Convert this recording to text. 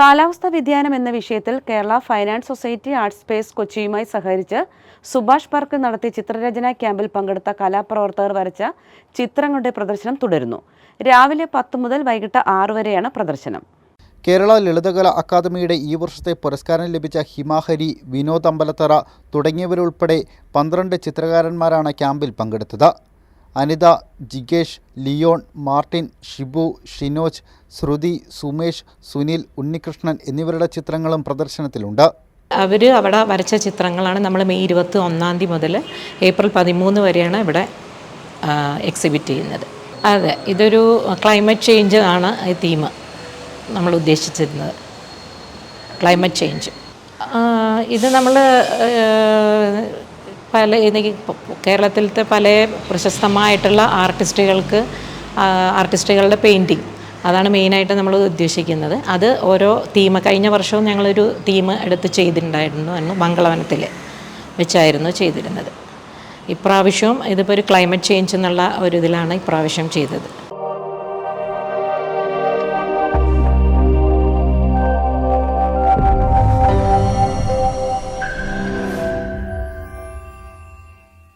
കാലാവസ്ഥാ വ്യതിയാനം എന്ന വിഷയത്തിൽ Kerala finance society art space കൊച്ചിയുമായി സഹകരിച്ച് സുഭാഷ് പാർക്ക് നടത്തിയ ചിത്രരചന ക്യാമ്പിൽ പങ്കെടുത്ത കലാപ്രവർത്തകർ വരച്ച ചിത്രങ്ങളുടെ പ്രദർശനം തുടരുന്നു. രാവിലെ പത്ത് മുതൽ വൈകിട്ട് ആറ് വരെയാണ് പ്രദർശനം. കേരള ലളിതകല അക്കാദമിയുടെ ഈ വർഷത്തെ പുരസ്കാരം ലഭിച്ച ഹിമാഹരി വിനോദ് അമ്പലത്തറ തുടങ്ങിയവരുൾപ്പെടെ പന്ത്രണ്ട് ചിത്രകാരന്മാരാണ് ക്യാമ്പിൽ പങ്കെടുത്തത്. അനിത ജിഗേഷ് ലിയോൺ മാർട്ടിൻ ഷിബു ഷിനോജ് ശ്രുതി സുമേഷ് സുനിൽ ഉണ്ണികൃഷ്ണൻ എന്നിവരുടെ ചിത്രങ്ങളും പ്രദർശനത്തിലുണ്ട്. അവർ അവിടെ വരച്ച ചിത്രങ്ങളാണ് നമ്മൾ മെയ് ഇരുപത്തി ഒന്നാം തീയതി മുതൽ ഏപ്രിൽ പതിമൂന്ന് വരെയാണ് ഇവിടെ എക്സിബിറ്റ് ചെയ്യുന്നത്. അതെ ഇതൊരു ക്ലൈമറ്റ് ചേഞ്ച് ആണ് ഈ തീം നമ്മൾ ഉദ്ദേശിച്ചിരുന്നത്. ക്ലൈമറ്റ് ചേഞ്ച് ഇത് നമ്മൾ പല എനിക്ക് കേരളത്തിലത്തെ പല പ്രശസ്തമായിട്ടുള്ള ആർട്ടിസ്റ്റുകൾക്ക് ആർട്ടിസ്റ്റുകളുടെ പെയിന്റിങ് അതാണ് മെയിനായിട്ട് നമ്മൾ ഉദ്ദേശിക്കുന്നത്. അത് ഓരോ തീം കഴിഞ്ഞ വർഷവും ഞങ്ങളൊരു തീം എടുത്ത് ചെയ്തിട്ടുണ്ടായിരുന്നു അന്ന് മംഗളവനത്തിൽ വെച്ചായിരുന്നു ചെയ്തിരുന്നത്. ഇപ്രാവശ്യവും ഇതിപ്പോൾ ഒരു ക്ലൈമറ്റ് ചേഞ്ച് എന്നുള്ള ഒരു ഇതിലാണ് ഇപ്രാവശ്യം ചെയ്തത്.